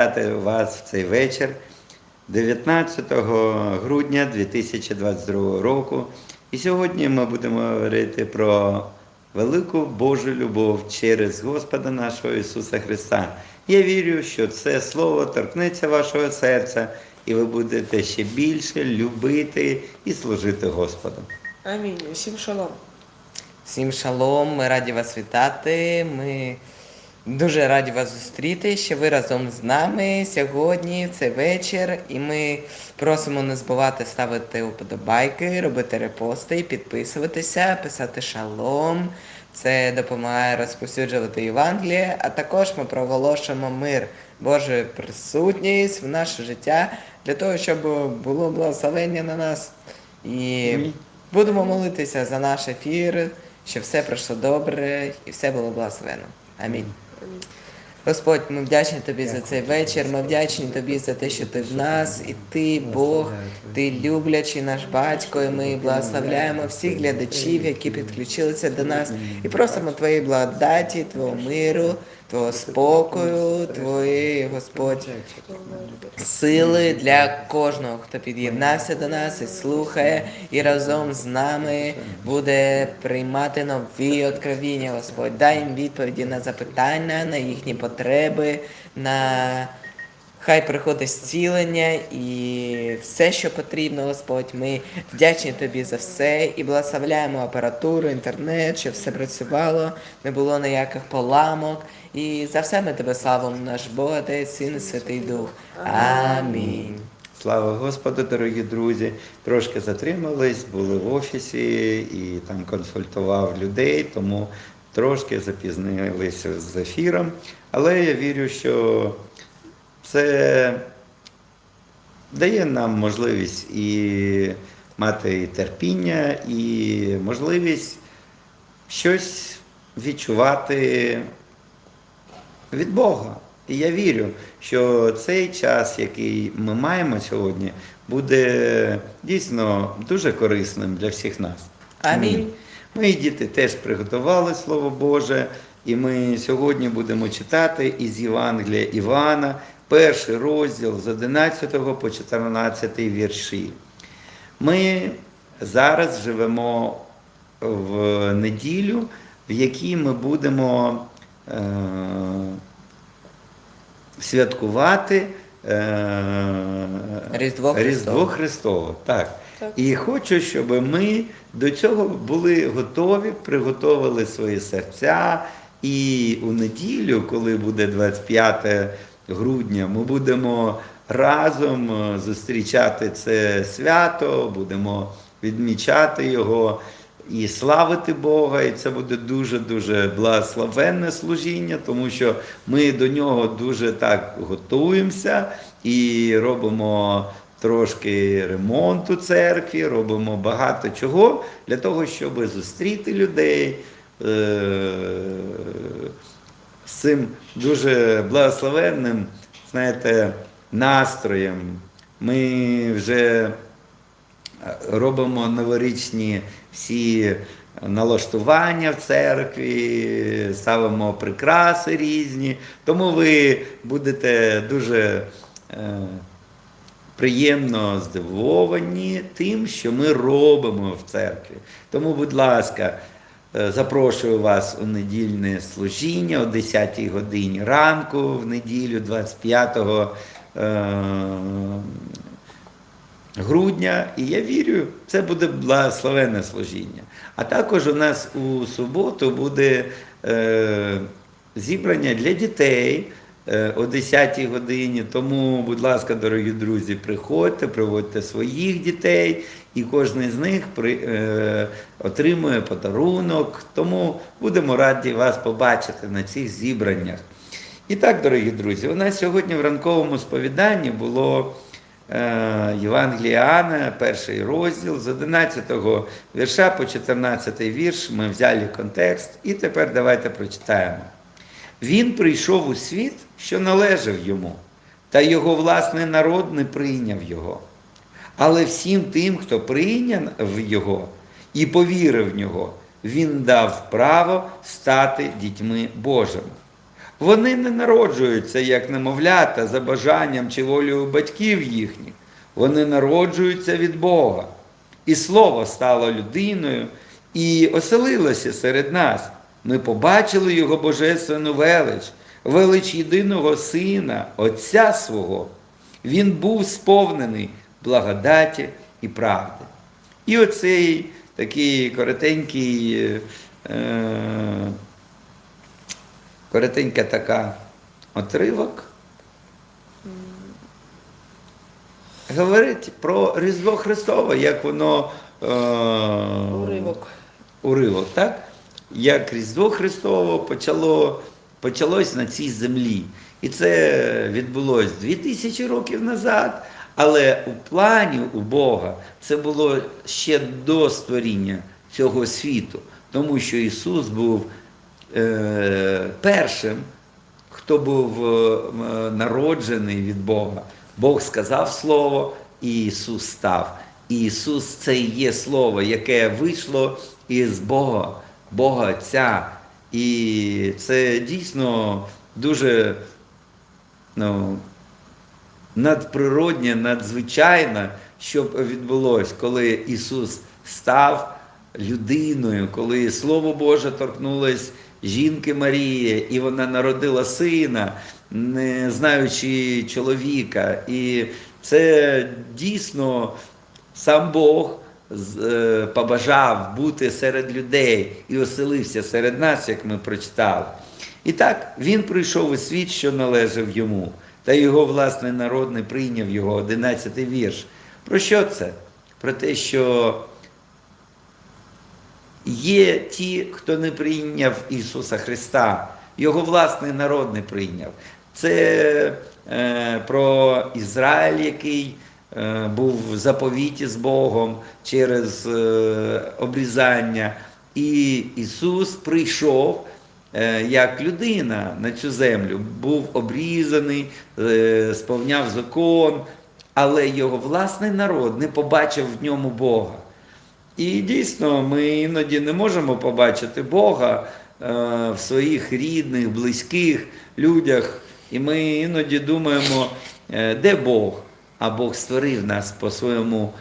Вітати вас в цей вечір 19 грудня 2022 року. І сьогодні ми будемо говорити про велику Божу любов через Господа нашого Ісуса Христа. Я вірю, що це слово торкнеться вашого серця, і ви будете ще більше любити і служити Господу. Амінь. Усім шалом. Всім шалом, ми раді вас вітати. Ми дуже раді вас зустріти, що ви разом з нами сьогодні, в цей вечір. І ми просимо не забувати ставити уподобайки, робити репости, підписуватися, писати шалом. Це допомагає розповсюджувати Євангеліє, а також ми проголошуємо мир, Божою присутність в наше життя для того, щоб було благословення на нас. І будемо молитися за наш ефір, щоб все пройшло добре і все було благословено. Амінь. Господь, ми вдячні тобі за цей вечір. Ми вдячні тобі за те, що ти в нас, і ти Бог, ти люблячий наш батько. І ми благословляємо всіх глядачів, які підключилися до нас, і просимо твоєї благодаті, твого миру, твого спокою, твоєї, Господь, сили для кожного, хто під'єднався до нас і слухає, і разом з нами буде приймати нові откровіння, Господь. Дай їм відповіді на запитання, на їхні потреби, на хай приходить зцілення і все, що потрібно, Господь. Ми вдячні тобі за все і благословляємо апаратуру, інтернет, щоб все працювало, не було ніяких поламок. І за все ми тебе славимо, наш Бог, Отець, Син Святий Дух. Амінь. Слава Господу, дорогі друзі. Трошки затримались, були в офісі і там консультував людей, тому трошки запізнилися з ефіром. Але я вірю, що це дає нам можливість і мати і терпіння, і можливість щось відчувати від Бога. І я вірю, що цей час, який ми маємо сьогодні, буде дійсно дуже корисним для всіх нас. Амінь. Мої діти теж приготували Слово Боже, і ми сьогодні будемо читати із Євангелія Івана, перший розділ з 11 по 14 вірші. Ми зараз живемо в неділю, в якій ми будемо святкувати е, Різдво Різдво. Христове. Так. Так. І хочу, щоб ми до цього були готові, приготовили свої серця. І у неділю, коли буде 25 грудня, ми будемо разом е, зустрічати це свято, будемо відмічати його і славити Бога. І це буде дуже-дуже благословенне служіння, тому що ми до нього дуже так готуємося і робимо трошки ремонту церкві, робимо багато чого для того, щоб зустріти людей. е, З цим дуже благословенним, знаєте, настроєм. Ми вже робимо новорічні всі налаштування в церкві, ставимо прикраси різні. Тому ви будете дуже е, приємно здивовані тим, що ми робимо в церкві. Тому, будь ласка, е, запрошую вас у недільне служіння о 10-й годині ранку в неділю 25 е, грудня. І я вірю, це буде благословенне служіння. А також у нас у суботу буде е, зібрання для дітей е, о 10-й годині. Тому, будь ласка, дорогі друзі, приходьте, приводьте своїх дітей, і кожен з них при, е, отримує подарунок. Тому будемо раді вас побачити на цих зібраннях. І так, дорогі друзі, у нас сьогодні в ранковому сповіданні було Євангелія Іоанна, перший розділ, з 11 вірша по 14 вірш ми взяли контекст, і тепер давайте прочитаємо. Він прийшов у світ, що належав йому, та його власний народ не прийняв його. Але всім тим, хто прийняв його і повірив в нього, він дав право стати дітьми Божими. Вони не народжуються як немовлята за бажанням чи волею батьків їхніх. Вони народжуються від Бога. І Слово стало людиною і оселилося серед нас. Ми побачили Його божественну велич, велич єдиного Сина, Отця свого. Він був сповнений благодаті і правди. І оцей такий коротенький, е, коротенька така отривок. Говорить про Різдво Христове, як воно е, Уривок. уривок, так? Як Різдво Христово почало, почалось на цій землі. І це відбулось 2000 років назад, але у плані у Бога це було ще до створіння цього світу, тому що Ісус був першим, хто був е, народжений від Бога. Бог сказав Слово, і Ісус став. І Ісус це і є Слово, яке вийшло із Бога, Бога Отця. І це дійсно дуже ну, надприроднє, надзвичайно, щоб відбулось, коли Ісус став людиною, коли Слово Боже торкнулось жінки Марії, і вона народила сина, не знаючи чоловіка. І це дійсно сам Бог е, побажав бути серед людей і оселився серед нас, як ми прочитали. І так він прийшов у світ, що належав йому, та його власний народ не прийняв його, 11 вірш. Про що це? Про те, що є ті, хто не прийняв Ісуса Христа, його власний народ не прийняв. Це е, про Ізраїль, який е, був в заповіті з Богом через е, обрізання. І Ісус прийшов е, як людина на цю землю, був обрізаний, е, сповняв закон, але його власний народ не побачив в ньому Бога. І дійсно, ми іноді не можемо побачити Бога е, в своїх рідних, близьких людях. І ми іноді думаємо, е, де Бог? А Бог створив нас по своєму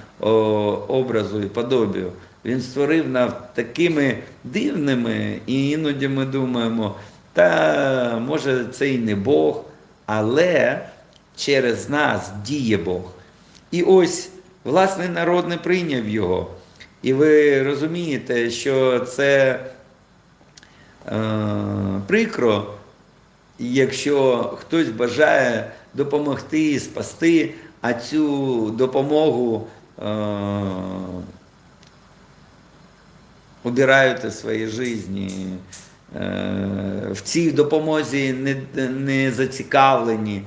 образу і подобію. Він створив нас такими дивними, і іноді ми думаємо, та може це і не Бог, але через нас діє Бог. І ось власний народ не прийняв його. І ви розумієте, що це е, прикро, якщо хтось бажає допомогти, спасти, а цю допомогу е, убирають із своєї житті. Е, в цій допомозі не, не зацікавлені.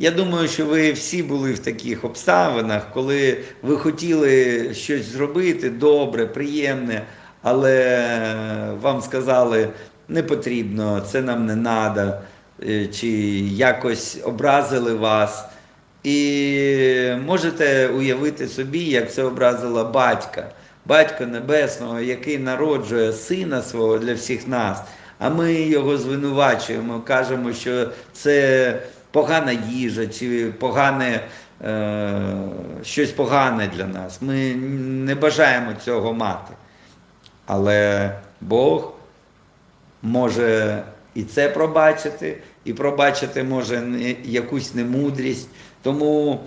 Я думаю, що ви всі були в таких обставинах, коли ви хотіли щось зробити добре, приємне, але вам сказали, не потрібно, це нам не треба, чи якось образили вас. І можете уявити собі, як це образило батька, батька Небесного, який народжує сина свого для всіх нас. А ми його звинувачуємо, кажемо, що це погана їжа чи погане, е, щось погане для нас. Ми не бажаємо цього мати. Але Бог може і це пробачити, і пробачити може якусь немудрість. Тому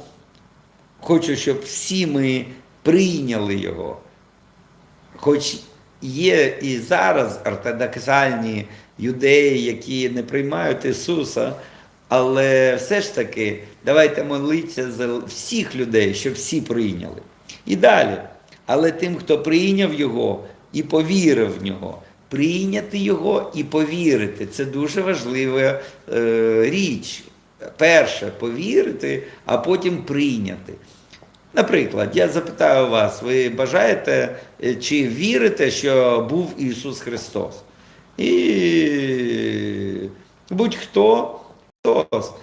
хочу, щоб всі ми прийняли його. Хоч є і зараз ортодоксальні юдеї, які не приймають Ісуса, але все ж таки давайте молитися за всіх людей, щоб всі прийняли. І далі. Але тим, хто прийняв Його і повірив в нього, прийняти Його і повірити це дуже важлива е, річ. Перше повірити, а потім прийняти. Наприклад, я запитаю вас, ви бажаєте е, чи вірите, що був Ісус Христос? І будь-хто Христос.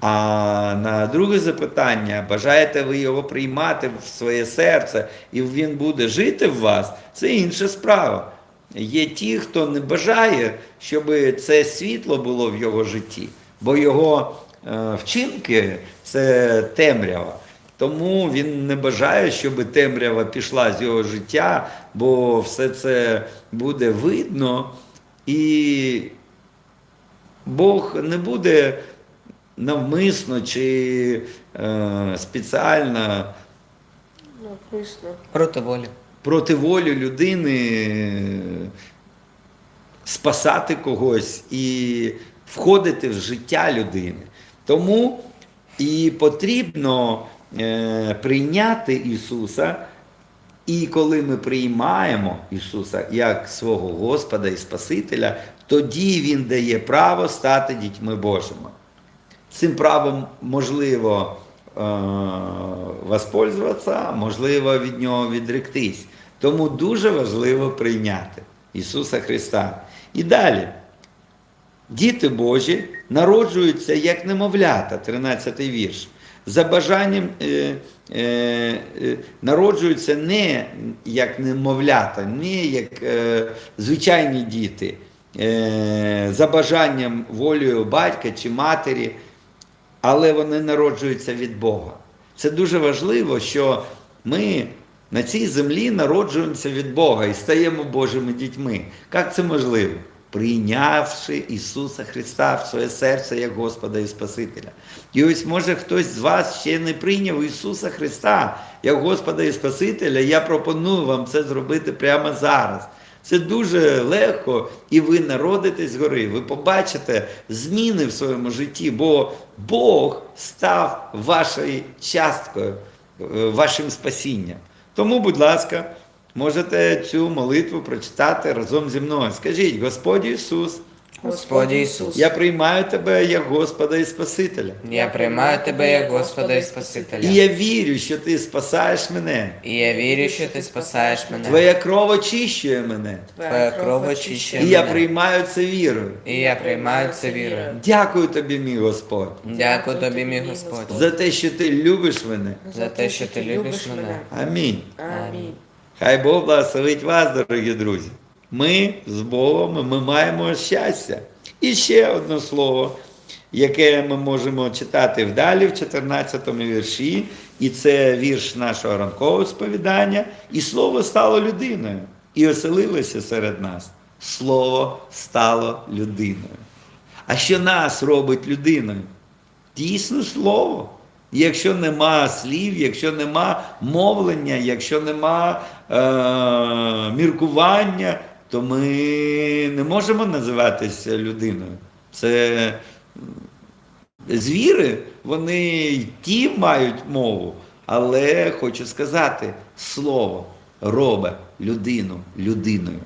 А на друге запитання, бажаєте ви його приймати в своє серце, і він буде жити в вас, це інша справа. є ті, хто не бажає, щоб це світло було в його житті, бо його е, вчинки це темрява. Тому він не бажає, щоб темрява пішла з його життя, бо все це буде видно, і Бог не буде навмисно чи е, спеціально Навмисно. Проти волі. проти волі людини спасати когось і входити в життя людини. Тому і потрібно е, прийняти Ісуса. І коли ми приймаємо Ісуса як свого Господа і Спасителя, тоді Він дає право стати дітьми Божими. Цим правом можливо е, воспользуватися, можливо від нього відректись. Тому дуже важливо прийняти Ісуса Христа. І далі. Діти Божі народжуються як немовлята, 13 й вірш. За бажанням е, е, е, народжуються не як немовлята, не як е, звичайні діти, за бажанням волею батька чи матері, але вони народжуються від Бога. Це дуже важливо, що ми на цій землі народжуємося від Бога і стаємо Божими дітьми. Як це можливо? Прийнявши Ісуса Христа в своє серце як Господа і Спасителя. І ось може хтось з вас ще не прийняв Ісуса Христа як Господа і Спасителя. Я пропоную вам це зробити прямо зараз. Це дуже легко, і ви народитесь згори, ви побачите зміни в своєму житті, бо Бог став вашою часткою, е, вашим спасінням. Тому, будь ласка, можете цю молитву прочитати разом зі мною. Скажіть, Господь Ісус, Господи Ісус, я приймаю тебе як Господа і Спасителя. я приймаю тебе як Господа і Спасителя. І я вірю, що ти спасаєш мене. І я вірю, що ти спасаєш мене. Твоя кров очищує мене. Твоя кров очищує І я приймаю це вірою. І я приймаю це вірою. Дякую тобі, мій Господь, Дякую тобі, мій Господь, за те, що ти любиш мене. за те, що ти любиш мене. Амінь. Амінь. Хай Бог благословить вас, дорогі друзі. Ми з Богом, ми маємо щастя. І ще одне слово, яке ми можемо читати вдалі, в 14 вірші, і це вірш нашого ранкового сповідання. І слово стало людиною і оселилося серед нас. Слово стало людиною. А що нас робить людиною? Дійсно слово. Якщо нема слів, якщо нема мовлення, якщо нема е- міркування, то ми не можемо називатися людиною. Це звіри, вони ті мають мову, але хочу сказати, слово робить людину людиною.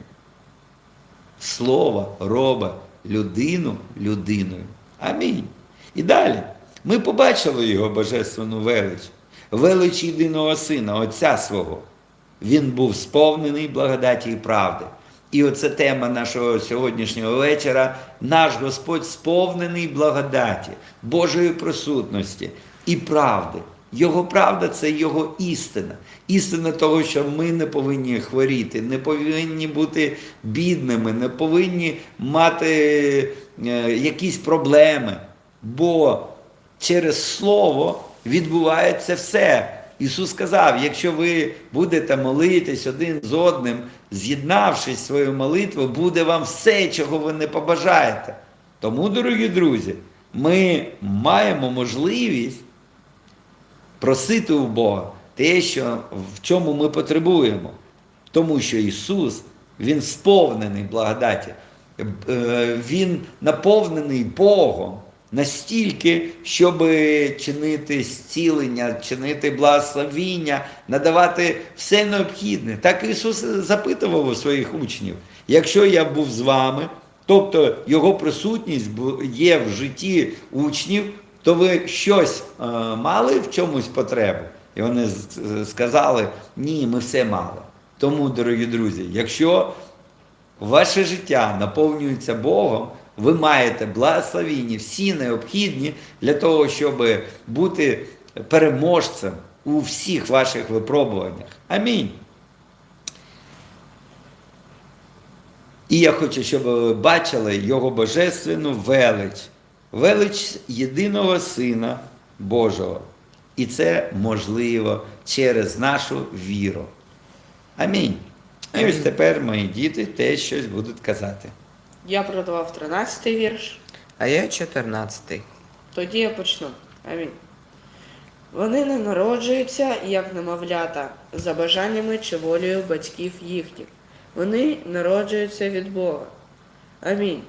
Слово робить людину людиною. Амінь. І далі. Ми побачили його божественну велич, велич єдиного сина, Отця свого. Він був сповнений благодаті і правди. І оце тема нашого сьогоднішнього вечора. Наш Господь сповнений благодаті, Божої присутності і правди. Його правда це Його істина. Істина того, що ми не повинні хворіти, не повинні бути бідними, не повинні мати е, якісь проблеми. Бо через Слово відбувається все. Ісус сказав: якщо ви будете молитись один з одним, з'єднавшись свою молитву, буде вам все, чого ви не побажаєте. Тому, дорогі друзі, ми маємо можливість просити у Бога те, що, в чому ми потребуємо. Тому що Ісус, Він сповнений благодаті, Е, Він наповнений Богом настільки, щоб чинити зцілення, чинити благословіння, надавати все необхідне. Так Ісус запитував у своїх учнів, якщо я був з вами, тобто Його присутність є в житті учнів, то ви щось е, мали в чомусь потребу? І вони сказали, ні, ми все мали. Тому, дорогі друзі, якщо ваше життя наповнюється Богом, ви маєте благословіння, всі необхідні для того, щоб бути переможцем у всіх ваших випробуваннях. Амінь. І я хочу, щоб ви бачили його божественну велич, велич єдиного Сина Божого. І це можливо через нашу віру. Амінь. І ось тепер мої діти теж щось будуть казати. Я продавав 13 вірш. А я 14. Тоді я почну. Амінь. Вони не народжуються, як немовлята, за бажаннями чи волею батьків їхніх. Вони народжуються від Бога. Амінь.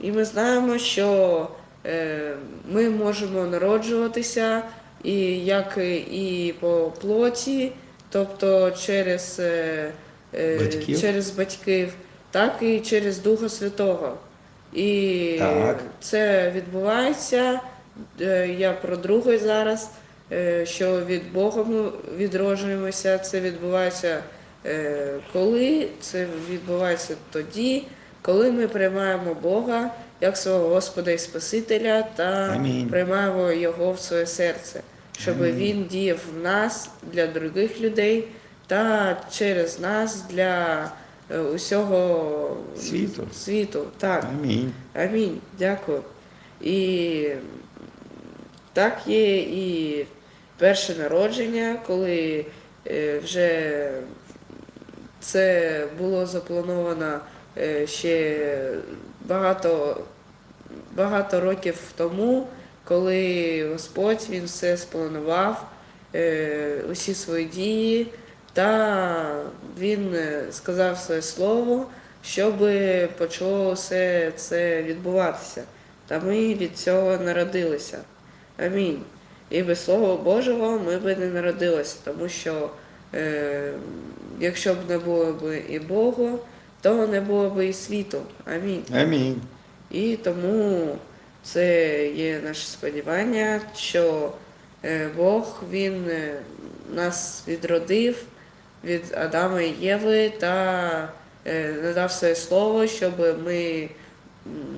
І ми знаємо, що е, ми можемо народжуватися і як і по плоті, тобто через, е, е, Батьків. через батьків, так і через Духа Святого. І Так. це відбувається. е, Я про другий зараз, е, що від Бога ми відроджуємося. Це відбувається е, коли? Це відбувається тоді, коли ми приймаємо Бога як свого Господа і Спасителя та Амінь. приймаємо Його в своє серце, щоб Амінь. Він діяв в нас для других людей та через нас для усього Світу. світу. Так. Амінь. Амінь. Дякую. І так є і перше народження, коли е, вже це було заплановано е, ще багато, багато років тому, коли Господь Він все спланував, е, усі свої дії, та Він е, сказав своє слово, щоб почало все це відбуватися. Та ми від цього народилися. Амінь. І без Слова Божого ми б не народилися, тому що е, якщо б не було б і Бога, то не було б і світу. Амінь. Амінь. І тому це є наше сподівання, що е, Бог Він е, нас відродив від Адама і Єви та е, надав своє слово, щоб ми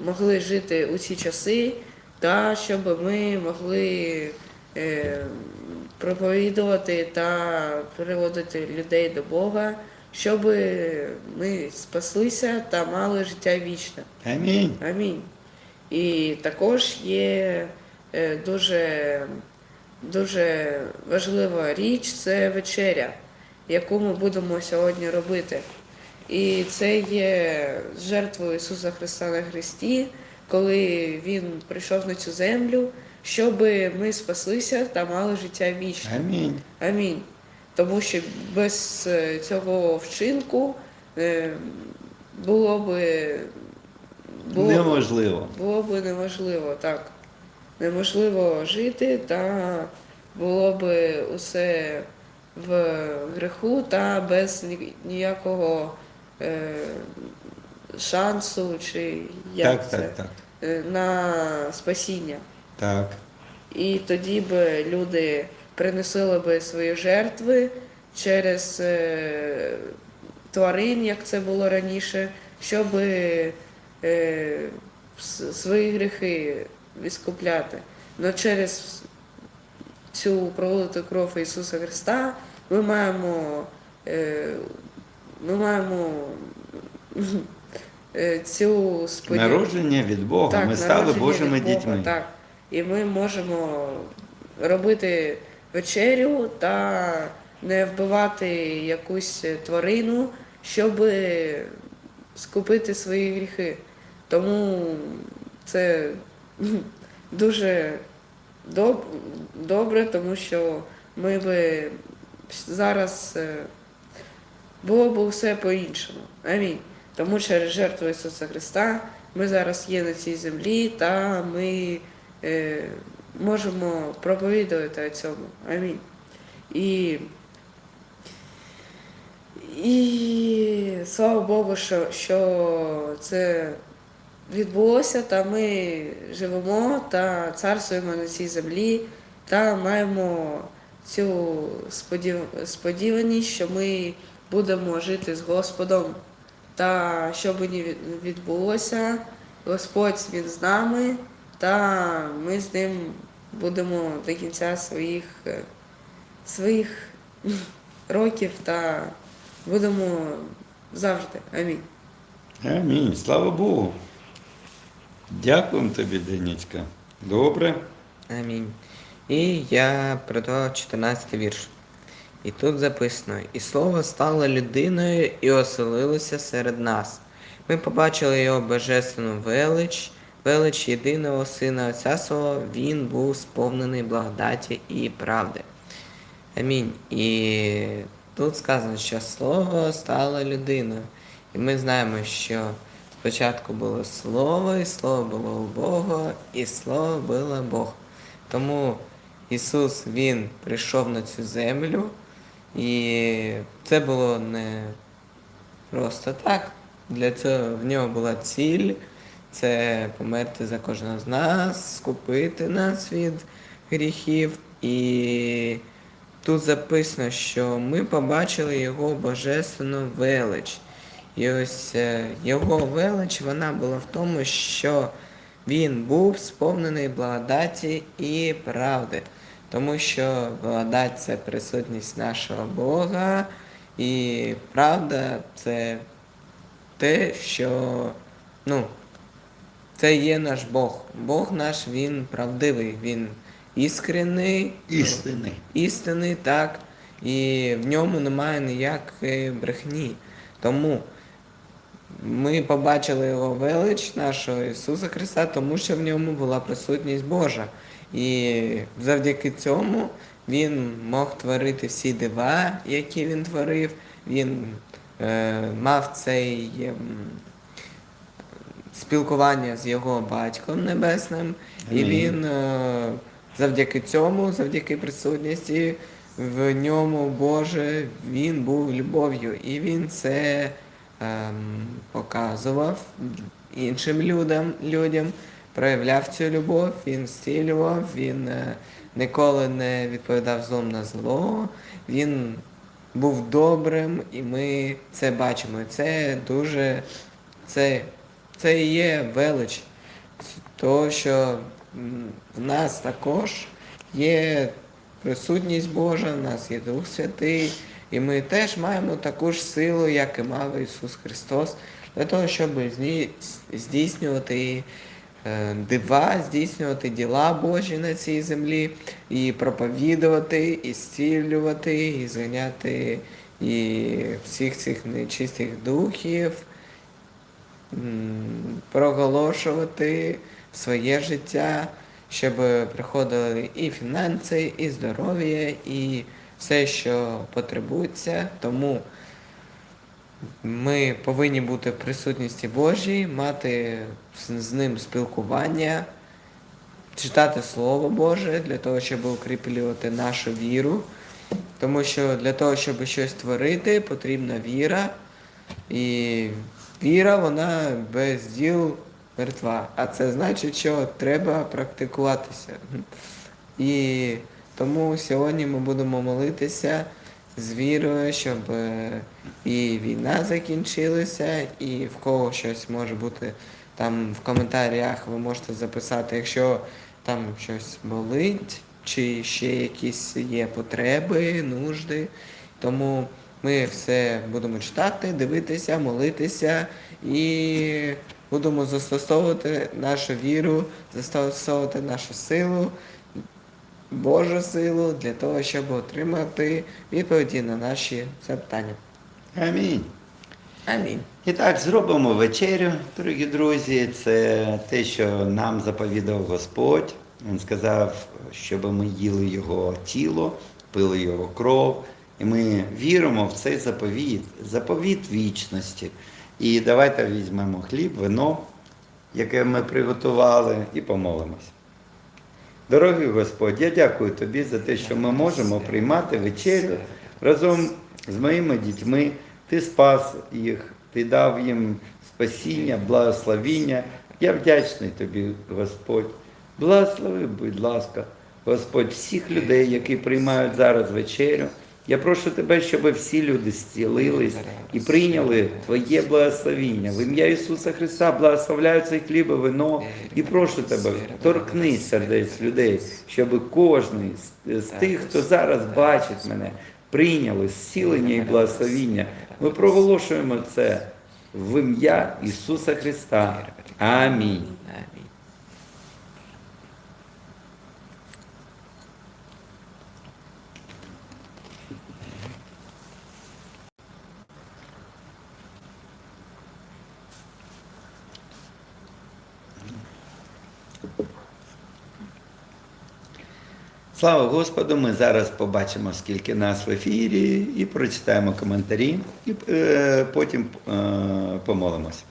могли жити у ці часи, та щоб ми могли е, проповідувати та приводити людей до Бога, щоб ми спаслися та мали життя вічне. Амінь. Амінь. І також є е, дуже, дуже важлива річ це вечеря, яку ми будемо сьогодні робити. І це є жертвою Ісуса Христа на Христі, коли Він прийшов на цю землю, щоб ми спаслися та мали життя вічне. Амінь. Амінь. Тому що без е, цього вчинку е, було би було, Неможливо. було б неможливо, так. Неможливо жити, та було б усе в греху та без ніякого е, шансу чи як Так, це, так, так. е, на спасіння. Так. І тоді б люди приносили би свої жертви через е, тварин, як це було раніше, щоб е, свої гріхи відскупляти. Но через цю пролиту кров Ісуса Христа ми маємо, е, ми маємо е, цю сподів- Народження від Бога. Ми стали Божими Бога, дітьми. Так. І ми можемо робити вечерю та не вбивати якусь тварину, щоб скупити свої гріхи. Тому це дуже доб- добре, тому що ми би зараз е, було б все по-іншому. Амінь. Тому через жертву Ісуса Христа ми зараз є на цій землі та ми е, можемо проповідувати о цьому. Амінь. І, і слава Богу, що, що це відбулося, та ми живемо та царствуємо на цій землі та маємо цю сподів... сподіваність, що ми будемо жити з Господом. Та що би не відбулося, Господь Він з нами, та ми з ним будемо до кінця своїх, е, своїх років та будемо завжди. Амінь. Амінь. Слава Богу. Дякуємо тобі, Денечка. Добре. Амінь. І я прочитав 14 вірш. І тут записано: І слово стало людиною і оселилося серед нас. Ми побачили його божественну велич, велич єдиного сина Отця свого, він був сповнений благодаті і правди. Амінь. І тут сказано, що слово стало людиною. І ми знаємо, що спочатку було слово, і слово було у Бога, і слово було Бог. Тому Ісус Він прийшов на цю землю, і це було не просто так. Для цього в нього була ціль це померти за кожного з нас, скупити нас від гріхів. І тут записано, що ми побачили його божественну велич. І ось е, його велич вона була в тому, що він був сповнений благодаті і правди. Тому що благодать це присутність нашого Бога, і правда це те, що ну, це є наш Бог. Бог наш, він правдивий, він іскрений, Істини. істинний, так, і в ньому немає ніякої брехні. Тому ми побачили його велич нашого Ісуса Христа, тому що в ньому була присутність Божа. І завдяки цьому Він мог творити всі дива, які він творив. Він е, мав цей ем, спілкування з його батьком небесним, і він е, завдяки цьому, завдяки присутності в ньому Боже, він був любов'ю, і він це ем, показував іншим людям, людям, проявляв цю любов, він зцілював, він е, ніколи не відповідав злом на зло, він був добрим, і ми це бачимо. Це дуже це, це і є велич. То, що в нас також є присутність Божа, в нас є Дух Святий, і ми теж маємо таку ж силу, як і мав Ісус Христос, для того, щоб здійснювати дива, здійснювати діла Божі на цій землі, і проповідувати, і зцілювати, і зганяти і всіх цих нечистих духів, проголошувати своє життя, щоб приходили і фінанси, і здоров'я, і все, що потребується. Тому ми повинні бути в присутності Божій, мати з- ним спілкування, читати Слово Боже для того, щоб укріплювати нашу віру. Тому що для того, щоб щось творити, потрібна віра. І віра, вона без діл мертва. А це значить, що треба практикуватися. І тому сьогодні ми будемо молитися з вірою, щоб е, і війна закінчилася, і в кого щось може бути там в коментарях ви можете записати, якщо там щось болить, чи ще якісь є потреби, нужди. Тому ми все будемо читати, дивитися, молитися і будемо застосовувати нашу віру, застосовувати нашу силу, Божу силу для того, щоб отримати відповіді на наші запитання. Амінь. Амінь. І так, зробимо вечерю, дорогі друзі. Це те, що нам заповідав Господь. Він сказав, щоб ми їли його тіло, пили його кров. І ми віримо в цей заповіт, заповіт вічності. І давайте візьмемо хліб, вино, яке ми приготували, і помолимось. Дорогий Господь, я дякую тобі за те, що ми можемо приймати вечерю разом з моїми дітьми. Ти спас їх, ти дав їм спасіння, благословіння. Я вдячний тобі, Господь. Благослови, будь ласка, Господь, всіх людей, які приймають зараз вечерю. Я прошу тебе, щоб всі люди зцілились і прийняли Твоє благословіння. В ім'я Ісуса Христа благословляю цей хліб і вино і прошу тебе, торкнись сердець людей, щоб кожен з, тих, хто зараз бачить мене, прийняли зцілення і благословіння. Ми проголошуємо це в ім'я Ісуса Христа. Амінь. Амінь. Слава Господу! Ми зараз побачимо, скільки нас в ефірі, і прочитаємо коментарі, і е, потім е, помолимося.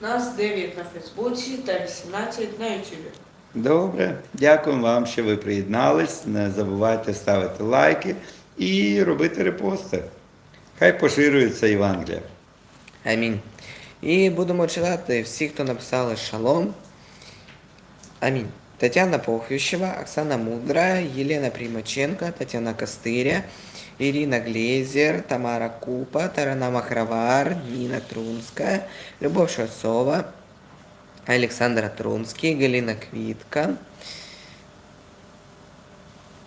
Нас 9 на Фейсбуці та 18 на Ютубі. Добре, дякую вам, що ви приєднались. Не забувайте ставити лайки і робити репости. Хай поширюється Євангелія. Амінь. І будемо читати всі, хто написали шалом. Амінь. Тетяна Похвищева, Оксана Мудра, Елена Примаченко, Татьяна Костыря, Ирина Глезер, Тамара Купа, Тарана Махровар, Нина Трунская, Любовь Шасова, Александра Трунский, Галина Квитка,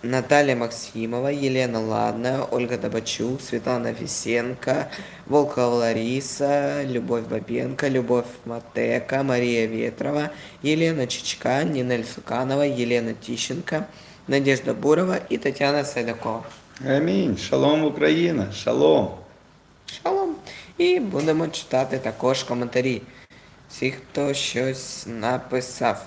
Наталья Максимова, Елена Ладная, Ольга Табачук, Светлана Фисенко, Волкова Лариса, Любовь Бабенко, Любовь Матека, Мария Ветрова, Елена Чичка, Нинель Суканова, Елена Тищенко, Надежда Бурова и Татьяна Сайдакова. Амінь. Шалом Україна, шалом. Шалом. І будемо читати також коментарі. Всі, хто щось написав.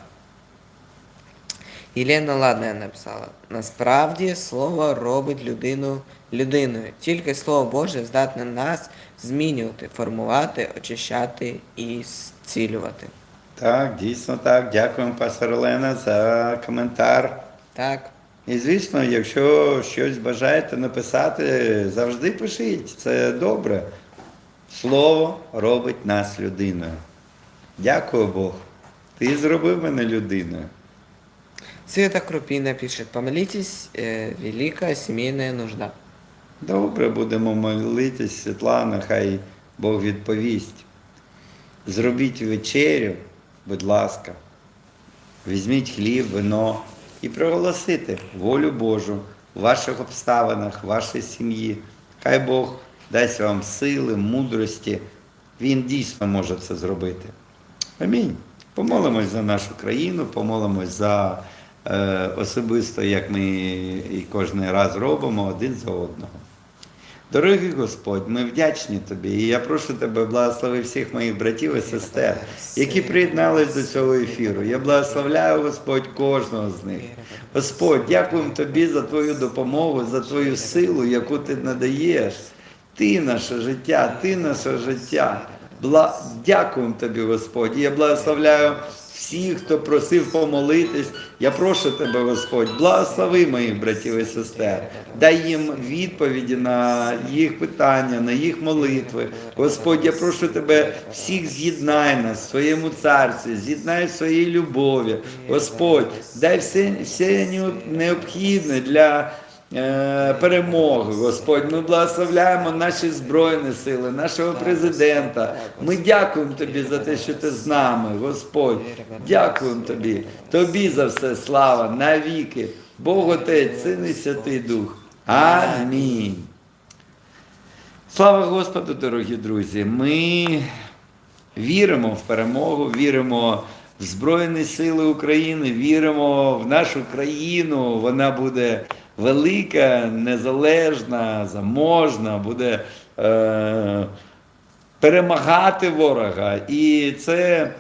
Єлена Ладна написала: насправді слово робить людину людиною. Тільки слово Боже здатне нас змінювати, формувати, очищати і зцілювати. Так, дійсно так. Дякуємо, пастор Олена, за коментар. Так, І звісно, якщо щось бажаєте написати, завжди пишіть. Це добре. Слово робить нас людиною. Дякую Бог. Ти зробив мене людиною. Света Крупина пишет, помолитесь, э, великая семейная нужда. Добре, будемо молитись, Світлана, хай Бог відповість. Зробіть вечерю, будь ласка, візьміть хліб, вино і проголосити волю Божу в ваших обставинах, в вашій сім'ї. Хай Бог дасть вам сили, мудрості. Він дійсно може це зробити. Амінь. Помолимось за нашу країну, помолимось за особисто, як ми і кожен раз робимо один за одного. Дорогий Господь, ми вдячні Тобі, і я прошу Тебе, благослови всіх моїх братів і сестер, які приєднались до цього ефіру. Я благословляю, Господь, кожного з них. Господь, дякуємо Тобі за Твою допомогу, за Твою силу, яку Ти надаєш. Ти наше життя, Ти наше життя. Бла... Дякуємо Тобі, Господь. І Я благословляю всіх, хто просив помолитись. Я прошу Тебе, Господь, благослови моїх братів і сестер. Дай їм відповіді на їх питання, на їх молитви. Господь, я прошу Тебе, всіх з'єднай нас в своєму царстві, з'єднай в своїй любові. Господь, дай все, все необхідне для перемоги, Господь. Ми благословляємо наші Збройні сили, нашого президента. Ми дякуємо Тобі за те, що ти з нами, Господь. Дякуємо Тобі. Тобі за все слава навіки. Бог Отець, Син і Святий Дух. Амінь. Слава Господу, дорогі друзі! Ми віримо в перемогу, віримо в Збройні Сили України, віримо в нашу країну. Вона буде велика, незалежна, заможна, буде е, перемагати ворога. І це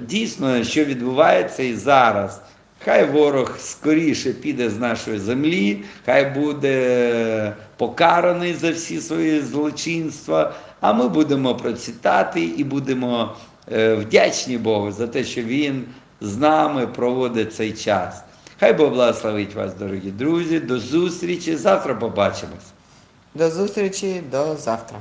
дійсно, що відбувається і зараз. Хай ворог скоріше піде з нашої землі, хай буде покараний за всі свої злочинства, а ми будемо процвітати і будемо е, вдячні Богу за те, що Він з нами проводить цей час. Хай Бог благословить вас, дорогі друзі. До зустрічі. Завтра побачимось. До зустрічі, до завтра.